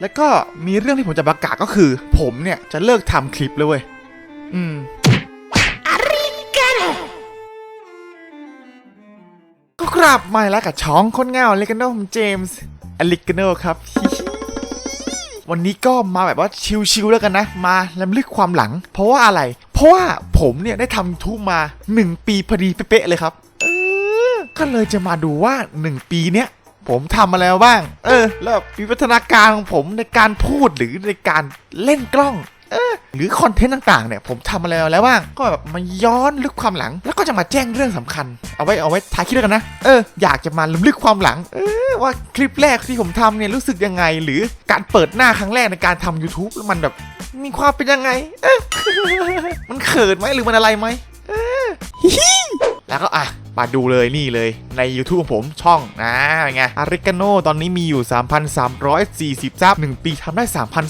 แล้วก็มีเรื่องที่ผมจะประกาศก็คือ ผมเนี่ยจะเลิกทำคลิปเลยเว้ย อืมก็กราบมาแล้วกับช่องคนเงาเลกาโนผมเจมส์อลิกาโนครับ วันนี้ก็มาแบบว่าชิลๆแล้วกันนะ มาลำลึกความหลัง เพราะว่าอะไร เพราะว่าผมเนี่ยได้ทำทูบมา 1 ปีพอดีเป๊ะๆเลยครับเออก็เลยจะมาดูว่า 1 ปีเนี้ย ผมทำอะไรมาบ้าง เออ แล้วแบวิวัฒนาการของผมในการพูดหรือในการเล่นกล้องเออหรือคอนเทนต์ต่างๆเนี่ยผมทำอะไรมาแล้วบ้างก็แบบมาย้อนลึกความหลัง แล้วก็จะมาแจ้งเรื่องสำคัญ เอาไว้เอาไว้ท้ายคลิปแล้วกันนะเอออยากจะมาลำลึกความหลัง เออว่าคลิปแรกที่ผมทำเนี่ยรู้สึกยังไง หรือการเปิดหน้าครั้งแรกในการทำ YouTube มันแบบมีความเป็นยังไง เออมันเขินไหมหรือมันอะไรไหมเออแล้วก็อะ มาดูเลยนี่เลยใน YouTube ของผมช่องนะเป็นไงอาริกาโนตอนนี้มีอยู่ 3,340 ซับ 1 ปีทำได้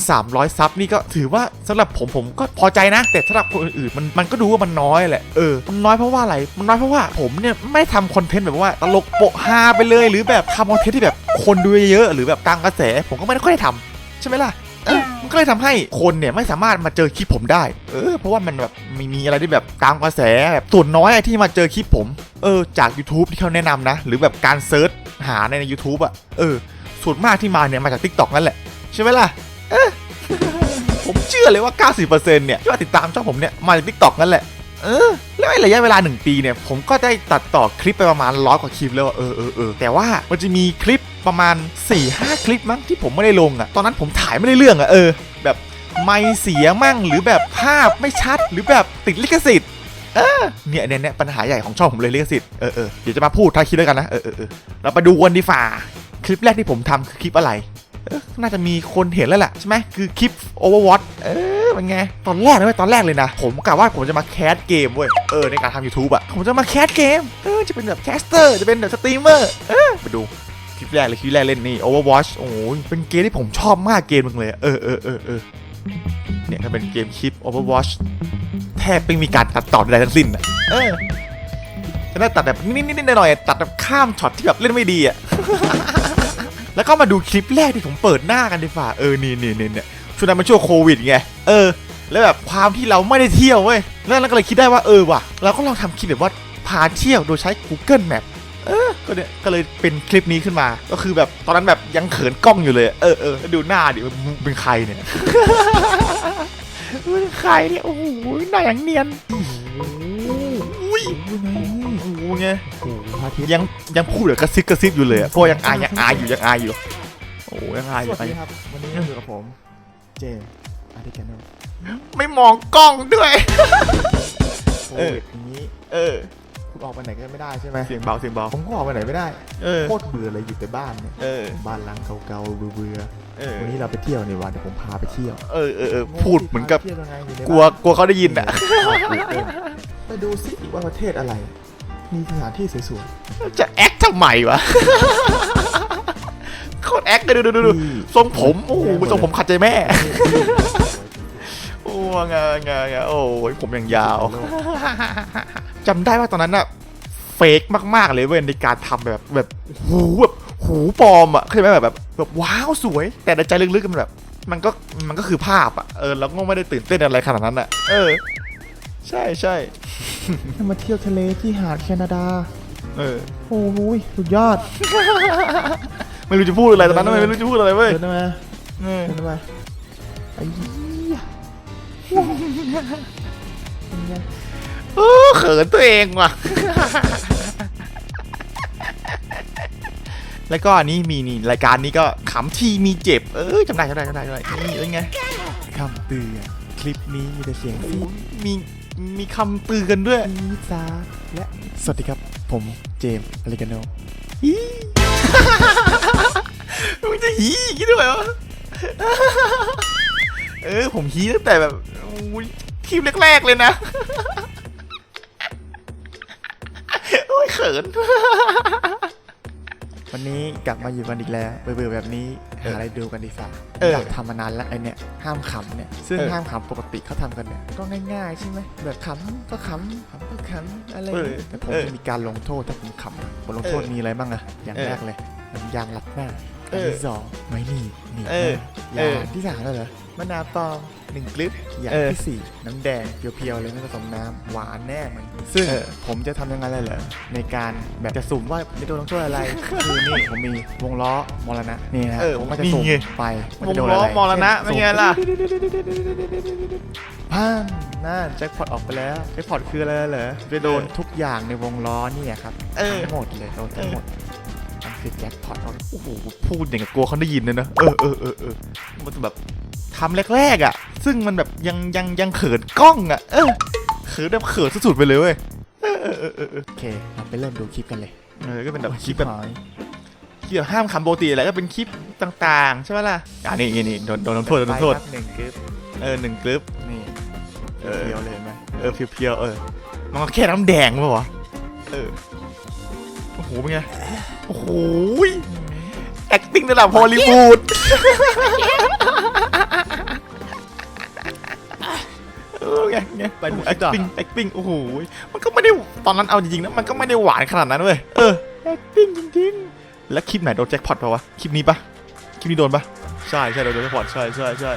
3,300 ซับ นี่ก็ถือว่าสำหรับผมผมก็พอใจนะ แต่สำหรับคนอื่นๆมันมันก็ดูว่ามันน้อยแหละเออมันน้อยเพราะว่าอะไร มันน้อยเพราะว่าผมเนี่ยไม่ทำคอนเทนต์แบบว่าตลกโปะฮาไปเลย หรือแบบทำคอนเทนต์ที่แบบคนดูเยอะๆหรือแบบตามกระแสผมก็ไม่ได้ค่อยได้ทำใช่ไหมล่ะ เออมันก็เลยทำให้คนเนี่ยไม่สามารถมาเจอคลิปผมได้ เออ เพราะว่ามันแบบไม่มีอะไรที่แบบตามกระแสแบบส่วนน้อยที่มาเจอคลิปผม เออ จาก YouTube ที่เขาแนะนำนะ หรือแบบการเซิร์ชหาในใน YouTube อะเออ ส่วนมากที่มาเนี่ยมาจาก TikTok นั่นแหละ ใช่ไหมล่ะ เออ ผมเชื่อเลยว่า 90%เนี่ยที่ว่าติดตามช่องผมเนี่ยมาจาก TikTok นั่นแหละ เออแล้วไอ้ระยะเวลา 1 ปีเนี่ย ผมก็ได้ตัดต่อคลิปไปประมาณร้อยกว่าคลิปแล้วอะเออเออเออแต่ว่ามันจะมีคลิป ประมาณ 4-5 คลิปมั้งที่ผมไม่ได้ลงอะตอนนั้นผมถ่ายไม่ได้เรื่องอะเออ แบบไม่เสียมั่งหรือแบบภาพไม่ชัดหรือแบบติดลิขสิทธิ์เออเนี่ยเนี่ยเนี่ยปัญหาใหญ่ของช่องผมเลยลิขสิทธิ์เออเออเดี๋ยวจะมาพูดท้ายคลิปแล้วกันนะเออเออเออเราไปดูกันดีฝ่าคลิปแรกที่ผมทำคือคลิปอะไรน่าจะมีคนเห็นแล้วแหละใช่ไหมคือคลิป Overwatch เออเป็นไง ตอนแรกเลยเว้ยตอนแรกเลยนะ ผมกะว่าผมจะมาแคสเกมเว้ยเออในการทำ YouTube อะผมจะมาแคสเกม เออจะเป็นแบบแคสเตอร์ จะเป็นแบบสตรีมเมอร์เออไปดู คลิปแรกเลยคลิปแรกเล่นนี่ Overwatch โอ้โหเป็นเกมที่ผมชอบมากเกมหนึงเลยเออเออเออเออเนี่ยถ้าเป็นเกมคลิป Overwatch แทบไม่มีการตัดต่อใดทั้งสิ้นอะเออจะได้ตัดแบบนิดๆหน่อยๆตัดแบบข้ามช็อตที่แบบเล่นไม่ดีอะแล้วก็มาดูคลิปแรกที่ผมเปิดหน้ากันดีฝ่าเออนี่นี่นี่เนี่ยช่วงนั้นมันช่วงโควิดไงเออ แล้วแบบความที่เราไม่ได้เที่ยวเว้ยแล้วเราก็เลยคิดได้ว่าเออว่ะเราก็ลองทำคลิปแบบว่าพาเที่ยวโดยใช้ Google Map เออก็เนี่ยก็เลยเป็นคลิปนี้ขึ้นมา ก็คือแบบตอนนั้นแบบยังเขินกล้องอยู่เลย เออเออแล้วดูหน้าดิมึงเป็นใครเนี่ย เป็นใครเนี่ยโอ้โหหน้าอย่างเนียนอุ้ยโอ้โหไงโอ้โหพระอาทิตย์ยังยังพูดแบบกระซิบกระซิบอยู่เลยอะเพราะยังอายยังอายอยู่ยังอายอยู่โอ้ยยังอายอสยู่วัสดีครับ วันนี้อยู่กับผม เจมส์อาร์ติแกนโนไม่มองกล้องด้วย โคเออวิดอย่างนี้ เออ คุณออกไปไหนก็ไม่ได้ใช่ไหมเสียงเบาเสียงเบาผมก็ออกไปไหนไม่ได้เออ โคตรเบื่อเลยอยู่แต่บ้านเนี่ยเออ บ้านหลังเก่าๆเบื่อเออ ๆวันนี้เราไปเที่ยวในวันเดี๋ยวผมพาไปเที่ยวเออเออเออพูดเหมือนกับพาไปเที่ยวยังไงอยู่ในกลัวกลัวเขาได้ยินอะบ้านไปดูสิว่าประเทศอะไร มีสถานที่สวย จะแอคทำไมวะ โคตรแอคเลยดูดูดูดูที่ทรงผมโอ้โหทรงผมขัดใจแม่ ๆ โอ้งางางาโอ้ยผมอย่างยาว จำได้ว่าตอนนั้นอะเฟกมาก ๆ เลยเว้ยในการทำแบบแบบหูแบบหูปลอมอะเข้าใจไหมแบบแบบแบบว้าวสวย แต่ในใจลึกๆมันแบบ มันก็มันก็คือภาพอะเออแล้วก็ไม่ได้ตื่นเต้นอะไรขนาดนั้นอะเออ ใช่ใช่ให้มาเที่ยวทะเลที่หาดแคนาดา เออโอ้ยสุดยอด ไม่รู้จะพูดอะไรตอนนั้นไม่รู้จะพูดอะไรเว้ยเดินได้ไหมเออเดินได้ไหมไอ้เหี้ยเป็นไง โอ้เขินตัวเองว่ะ แล้วก็อันนี้มีนี่รายการนี้ก็ขำทีมีเจ็บ เออจำได้จำได้จำได้จำได้นี่เป็นไงคำเตือนคลิปนี้มีแต่เสียงฟีดมีมีคำเตือนด้วยฟีดซาและสวัสดีครับ ผมเจมส์อเลกาโนฮีมึงจะฮีอย่ด้วยเหรอเออผมฮีตั้งแต่แบบโอ้ยทีมแรกๆเลยนะ ขิน วันนี้กลับมาอยู่กันอีกแล้วเบื่อๆแบบนี้หาอะไรดูกันดีกว่าเอออยากทำมานานแล้วไอเนี่ยห้ามขำเนี่ยซึ่งเออห้ามขำปกติเขาทำกันเนี่ยก็ง่ายๆใช่ไหมแบบขำก็ขำขำก็ขำอะไรอย่างเงี้ยแต่ผมจะมีการลงโทษถ้าผมขำบทลงโทษมีอะไรบ้างอะอย่างแรกเลยน้ำยางรัดหน้าเออนที่สองไม่นี่นี่เอออเอย่างอที่สามแล้วเหรอมะนาวปลอมหนึ่งกลิปอย่างเออที่สี่น้ำแดงเพียวๆเลยไม่ผสมน้ำหวานแน่มัน ซึ่งเออผมจะทำยังไงเลยเหรอในการแบบจะสุ่มว่าจะโดนลงโทษอะไร คือนี่ผมมีวงล้อมรณะนี่นะเออผมก็จะสุ่มนี่ไงไปาวจะงโดนล้ออะไรมรณะเป็นไงล่ะพังนั่นแจ็คพอตออกไปแล้วแจ็คพอตคืออะไรเหรอจะโดนทุกอย่างในวงล้อเนี่ยครับเออทั้งหมดเลยโดนทั้งหมดมัน คือแจ็คพอตโอ้โหพูดอย่างกับกลัวเขาได้ยินเลยนะเออเออเออเออมันแบบทำแรกๆอะ ซึ่งมันแบบยังยังยังเขินกล้องอะเออเขินแบบเขินสุดๆไปเลยเว้ยเออเออเออเออเออโอเคเราไปเริ่มดูคลิปกันเลยเออก็เป็นแบบคลิปแบบหายคลิปแบบห้ามคำปกติอะไรก็เป็นคลิปต่างๆ ใช่ไหมล่ะอ่านี่นี่นี่โดนโดนลงโทษโดนลงโทษไปครับหนึ่งกลิปเออหนึ่งกลิปนี่เออเดียวเลยเห็นไหมเออเพียวๆเออมันก็แค่น้ำแดงมั้งวะเออโอ้โหเป็นไง โอ้โห acting ระดับฮอลลีวูดเออไงไงไปดูคลิปต่อ acting acting โอ้โห มันก็ไม่ได้ตอนนั้นเอาจริงๆนะมันก็ไม่ได้หวานขนาดนั้นเว้ย เออ acting จริงๆ แล้วคลิปไหนโดนแจ็คพอตปะวะ คลิปนี้ปะคลิปนี้โดนปะใช่ใช่โดนแจ็คพอตใช่ใช่ใช่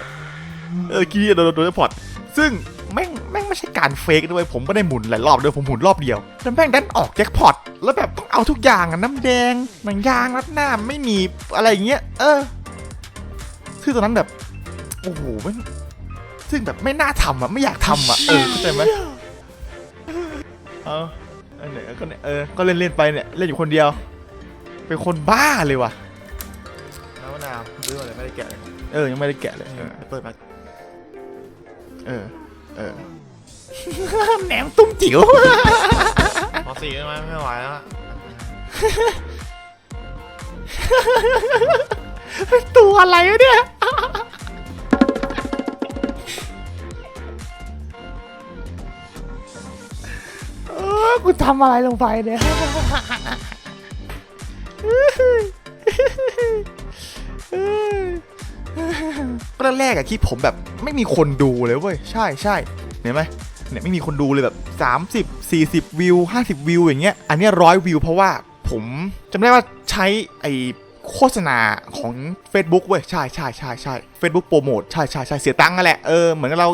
เออคลิปนี้โดนโดนแจ็คพอตซึ่งแม่งแม่ง ไม่ใช่การเฟกด้วยผมก็ได้หมุนหลายรอบด้วยผมหมุนรอบเดียวแล้วแม่งดันออกแจ็คพอตแล้วแบบต้องเอาทุกอย่างอะน้ำแดงหนังยางรัดหน้าไม่หนีบอะไรอย่างเงี้ยเออซึ่งตอนนั้นแบบโอ้โหแม่งซึ่งแบบไม่น่าทำอะไม่อยากทำอะเออเข้าใจไหมเอออันไหนก็เนี่ยเออก็เล่นเล่นๆไปเนี่ยเล่นอยู่คนเดียว เป็นคนบ้าเลยว่ะน้ำมะนาวซื้อมาเลยไม่ได้แกะเลยเออยังไม่ได้แกะเลยเออเปิดมาเออเออ แหนมตุ้มจิ๋ว พอสี่ได้ไหมไม่ไหวแล้วอะตัวอะไรวะเนี่ย เออกูทำอะไรลงไปเนี่ยก็แรกๆอะที่ผมแบบไม่มีคนดูเลยเว้ย ใช่ใช่เห็นไหม เนี่ยไม่มีคนดูเลยแบบ 30 40 วิว 50 วิวอย่างเงี้ยอันนี้ร้อยวิวเพราะว่าผมจำได้ว่าใช้ไอโฆษณาของ Facebook เว้ยใช่ใช่ใช่ใช่ Facebook โปรโมทใช่ใช่ใช่เสียตังค์นั่นแหละเออเหมือนเรา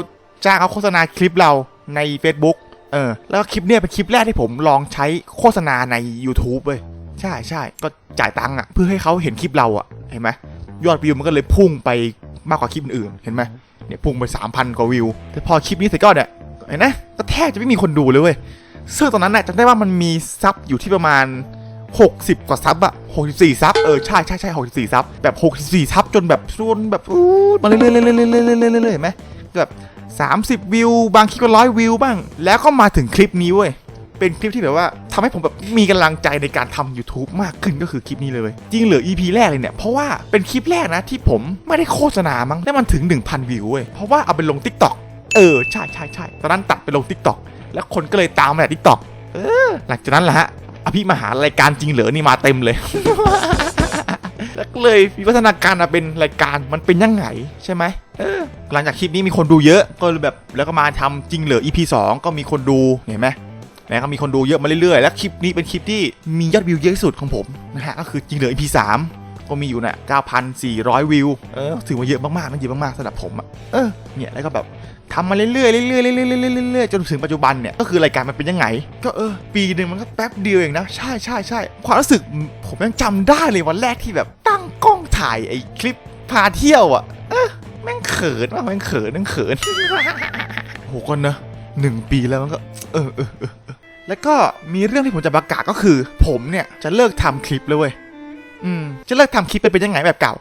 จ้างเขาโฆษณาคลิปเราใน Facebook เออแล้วก็คลิปเนี้ยเป็นคลิปแรกที่ผมลองใช้โฆษณาใน YouTube เว้ยใช่ใช่ก็จ่ายตังค์อะเพื่อให้เขาเห็นคลิปเราอะเห็นไหมยอดวิวมันก็เลยพุ่งไปมากกว่าคลิปอื่นเห็นไหมเนี่ยพุ่งไป 3,000 กว่าวิว แต่พอคลิปนี้เสร็จก็เนี่ย เห็นนะก็แทบจะไม่มีคนดูเลยเว้ยซึ่งตอนนั้นน่ะจำได้ว่ามันมีซับอยู่ที่ประมาณ 60 กว่าซับอะ64 ซับ เออ ใช่ใช่ใช่64 ซับ แบบ 64 ซับ จนแบบจนแบบอู้มาเรื่อยๆเรื่อยๆเรื่อยๆเรื่อยๆเรื่อยๆเห็นไหมแบบ30 วิว บางคลิปก็ร้อยวิวบ้าง แล้วก็มาถึงคลิปนี้เว้ย เป็นคลิปที่แบบว่าทำให้ผมแบบมีกำลังใจในการทำ YouTube มากขึ้นก็คือคลิปนี้เลยเว้ยจริงเหลือ EP แรกเลยเนี่ย เพราะว่าเป็นคลิปแรกนะที่ผมไม่ได้โฆษณามั้งแล้วมันถึง 1,000 วิวเว้ย เพราะว่าเอาไปลง TikTok เออใช่ใช่ใช่ตอนนั้นตัดไปลง TikTok แล้วคนก็เลยตามมาจาก TikTok เออ หลังจากนั้นแหละฮะอภิมหารายการจริงเหลือนี่มาเต็มเลย แล้วก็เลยวิวัฒนาการมาเป็นรายการมันเป็นยังไงใช่ไหมเออหลังจากคลิปนี้มีคนดูเยอะก็เลยแบบแล้วก็มาทำจริงเหลือ EP 2 ก็มีคนดูเห็นไหมแล้วก็มีคนดูเยอะมาเรื่อยๆ แล้วคลิปนี้เป็นคลิปที่มียอดวิวเยอะที่สุดของผมนะฮะก็คือจริงเหลือ EP 3ก็มีอยู่น่ะ9,400 วิว เออถือว่าเยอะมากๆนะเยอะมากๆสำหรับผมอะเออเนี่ยแล้วก็แบบ ทำมาเรื่อยๆเรื่อยๆเรื่อยๆเรื่อยๆเรื่อยๆจนถึงปัจจุบันเนี่ยก็คือรายการมันเป็นยังไง ก็เออ ปีหนึ่งมันก็แป๊บเดียวเองนะ ใช่ใช่ใช่ความรู้สึกผมยังจำได้เลยวันแรกที่แบบตั้งกล้องถ่ายไอ้คลิปพาเที่ยวอะเออแม่งเขินมากแม่งเขินแม่งเขินโหก็นะหนึ่งปีแล้วมันก็ เออเออเออแล้วก็มีเรื่องที่ผมจะประกาศก็คือ ผมเนี่ยจะเลิกทำคลิปเลยเว้ยอืมจะเลิกทำคลิปไปเป็นยังไงแบบเก่า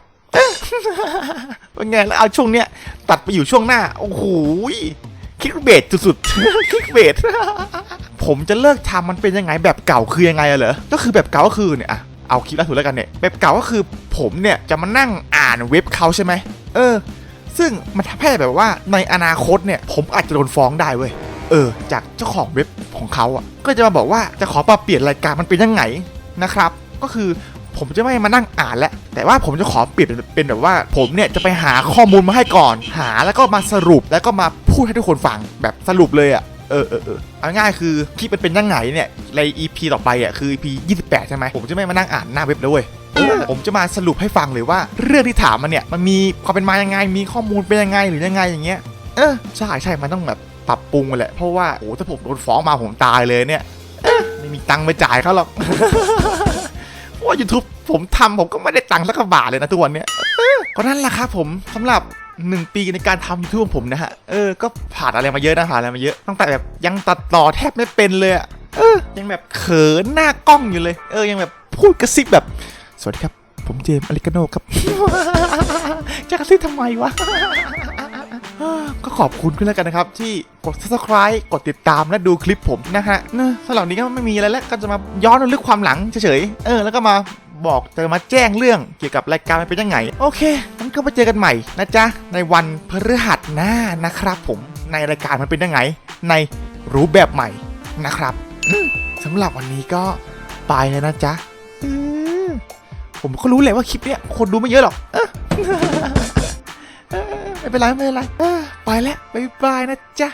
เป็นไงแล้วเอาช่วงเนี้ย ตัดไปอยู่ช่วงหน้า โอ้โหคลิกเบสสุดๆคลิกเบสผมจะเลิกทำมันเป็นยังไงแบบเก่าคือยังไงอะเหรอ ก็คือแบบเก่าก็คือเนี่ยอะเอาคลิปล่าสุดแล้วกันเนี่ยแบบเก่าก็คือผมเนี่ยจะมานั่งอ่านเว็บเขาใช่ไหมเออ ซึ่งมันทำให้แบบว่าในอนาคตเนี่ยผมอาจจะโดนฟ้องได้เว้ยเออ จากเจ้าของเว็บของเขาอะ ก็จะมาบอกว่าจะขอปรับเปลี่ยนรายการมันเป็นยังไงนะครับ ก็คือ ผมจะไม่มานั่งอ่านแล้วแต่ว่าผมจะขอเปลี่ยนเป็นแบบว่า ผมเนี่ยจะไปหาข้อมูลมาให้ก่อน หาแล้วก็มาสรุปแล้วก็มาพูดให้ทุกคนฟังแบบสรุปเลยอะเออเออเออเอาง่ายคือคลิปมันเป็นยังไงเนี่ยใน EP ต่อไปอะคือ EP 28 ใช่ไหมผมจะไม่มานั่งอ่านหน้าเว็บแล้วเว้ยผมจะมาสรุปให้ฟังเลยว่า เรื่องที่ถามมาเนี่ยมันมีความเป็นมายังไงมีข้อมูลเป็นยังไงหรือยังไงอย่างเงี้ยเออใช่ใช่มันต้องแบบปรับปรุงแหละเพราะว่าโอ้ถ้าผมโดนฟ้องมาผมตายเลยเนี่ยไม่มีตังค์ไปจ่ายเขาหรอก เพราะว่า YouTube ผมทำผมก็ไม่ได้ตังค์สักบาทเลยนะทุกวันเนี้ยเออก็นั่นแหละครับผมสำหรับหนึ่งปีในการทำ YouTube ของผมนะฮะ เออ ก็ผ่านอะไรมาเยอะนะผ่านอะไรมาเยอะ ตั้งแต่แบบยังตัดต่อแทบไม่เป็นเลยอะเออ ยังแบบเขินหน้ากล้องอยู่เลย เออ ยังแบบพูดกระซิบแบบ สวัสดีครับ ผมเจมส์อลิกาโนครับ จะกระซิบทำไมวะ ก็ขอบคุณขึ้นแล้วกันนะครับ ที่กด subscribe กดติดตามและดูคลิปผมนะฮะนะสำหรับนี้ก็ไม่มีอะไรแล้วก็จะมาย้อนระลึกความหลังเฉยๆเออแล้วก็มาบอกจะมาแจ้งเรื่องเกี่ยวกับรายการมันเป็นยังไง โอเคงั้นก็ไปเจอกันใหม่นะจ๊ะ ในวันพฤหัสหน้านะครับผมในรายการมันเป็นยังไง ในรูปแบบใหม่นะครับสำหรับวันนี้ก็ไปแล้วนะจ๊ะผมก็รู้แหละว่าคลิปเนี้ยคนดูไม่เยอะหรอกอ ไม่เป็นไรไม่เป็นไรไปแล้วบายบายนะจ๊ะ